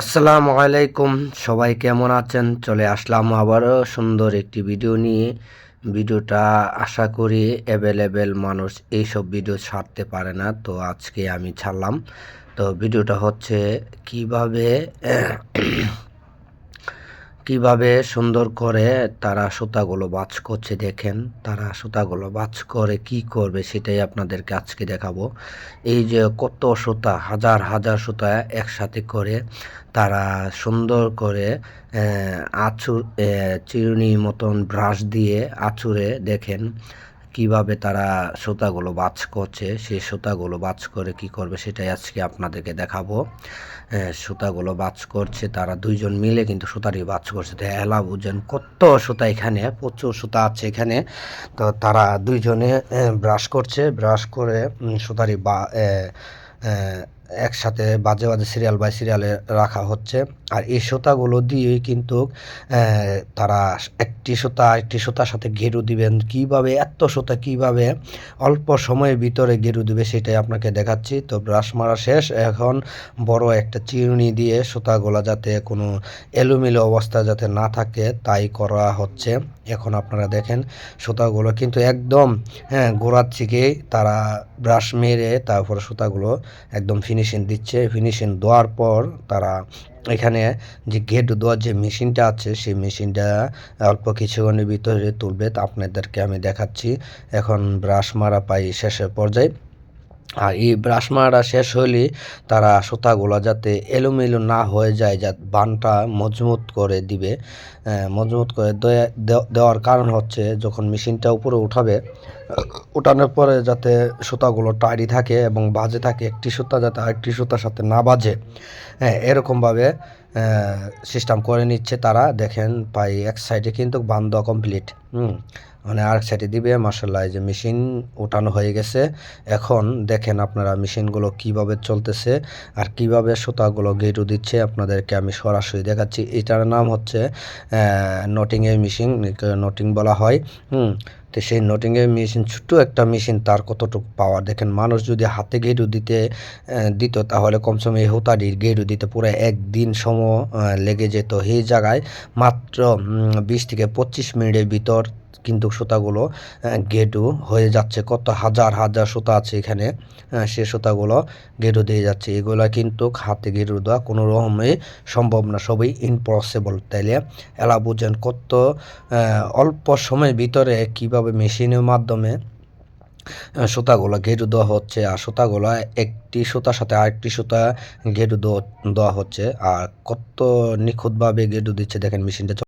আসসালামু আলাইকুম। সবাই কেমন আছেন? চলে আসলাম আবারও সুন্দর একটি ভিডিও নিয়ে। ভিডিওটা আশা করি অ্যাভেলেবেল মানুষ এইসব ভিডিও ছাড়তে পারে না, তো আজকে আমি ছাড়লাম। তো ভিডিওটা হচ্ছে কীভাবে কীভাবে সুন্দর করে তারা সুতাগুলো বাজ করছে দেখেন, তারা সুতাগুলো বাজ করে কি করবে সেটাই আপনাদেরকে আজকে দেখাবো। এই যে কত সুতা, হাজার হাজার সুতা একসাথে করে তারা সুন্দর করে আচুর চিরুনি মতন ব্রাশ দিয়ে আচুরে দেখেন কীভাবে তারা সুতাগুলো বাছ করছে সেই সুতাগুলো বাজ করে কি করবে সেটাই আজকে আপনাদেরকে দেখাবো। সুতাগুলো বাজ করছে, তারা দুইজন মিলে কিন্তু সুতারই বাজ করছে। তো এলা বুঝেন কত সুতা এখানে, প্রচুর সুতা আছে এখানে। তো তারা দুইজনে ব্রাশ করছে, ব্রাশ করে সুতারি বা একসাথে বাজে বাজে সিরিয়াল বাই সিরিয়ালে রাখা হচ্ছে। আর এই সুতাগুলো দিয়েই কিন্তু তারা একটি সুতা একটি সুতার সাথে ঘেরু দিবেন। কীভাবে, এত সুতা কীভাবে অল্প সময়ের ভিতরে ঘেরু দিবে সেটাই আপনাকে দেখাচ্ছি। তো ব্রাশ মারা শেষ। এখন বড় একটা চিরুনি দিয়ে সুতাগুলো যাতে কোনো এলোমেলো অবস্থা যাতে না থাকে, তাই করা হচ্ছে। এখন আপনারা দেখেন সুতাগুলো কিন্তু একদম হ্যাঁ গোড়ার থেকেই তারা ব্রাশ মেরে তারপর সুতাগুলো একদম ফিনিশিং দিচ্ছে। ফিনিশিং দেওয়ার পর তারা এখানে যে গেট দেওয়ার যে মেশিনটা আছে, সেই মেশিনটা অল্প কিছুক্ষণের ভিতরে তুলবে। তা আপনাদেরকে আমি দেখাচ্ছি। এখন ব্রাশ মারা পাই শেষের পর্যায়ে। আর এই ব্রাশ মারা শেষ হলে তারা সুতাগুলো যাতে এলোমেলো না হয়ে যায়, যা বানটা মজবুত করে দিবে। মজবুত করে দেওয়ার কারণ হচ্ছে যখন মেশিনটা উপরে উঠাবে উঠানোর পরে যাতে সুতাগুলো টাইডি থাকে এবং বাজে থাকে, একটি সুতা যাতে আরেকটি সুতার সাথে না বাজে হ্যাঁ এরকমভাবে সিস্টেম করে নিচ্ছে তারা। দেখেন পাই এক সাইডে কিন্তু বান দেওয়া কমপ্লিট হুম মানে আরেক সাইডে দিবে মার্শাল্লাহ যে মেশিন ওঠানো হয়ে গেছে। এখন দেখেন আপনারা মেশিনগুলো কীভাবে চলতেছে আর কীভাবে সুতাগুলো গেটু দিচ্ছে, আপনাদেরকে আমি সরাসরি দেখাচ্ছি। এটার নাম হচ্ছে নটিংয়ের মেশিন নটিং বলা হয়, হুম তো সেই নটিংয়ের মেশিন ছোট্ট একটা মেশিন তার কতটুকু পাওয়ার দেখেন, মানুষ যদি হাতে গেরু দিতে দিত, তাহলে কমসমে এই হোতাডির গেরু দিতে পুরো একদিন সময় লেগে যেত। এই জায়গায় মাত্র বিশ থেকে পঁচিশ মিনিটের ভিতর কিন্তু সুতাগুলো গেডু হয়ে যাচ্ছে। কত হাজার হাজার সুতা আছে এখানে সে সুতাগুলো গেডু দিয়ে যাচ্ছে। এগুলো কিন্তু হাতে গেডু দেওয়া কোনো রকমই সম্ভব না, সবই ইম্পসিবল তাইলে এলা বুঝেন কত অল্প সময়ের ভিতরে কীভাবে মেশিনের মাধ্যমে সুতাগুলো ঘেরু দেওয়া হচ্ছে। আর সুতাগুলো একটি সুতার সাথে আরেকটি সুতা ঘেরু দেওয়া হচ্ছে। আর কত নিখুঁতভাবে ঘেরু দিচ্ছে, দেখেন মেশিনটা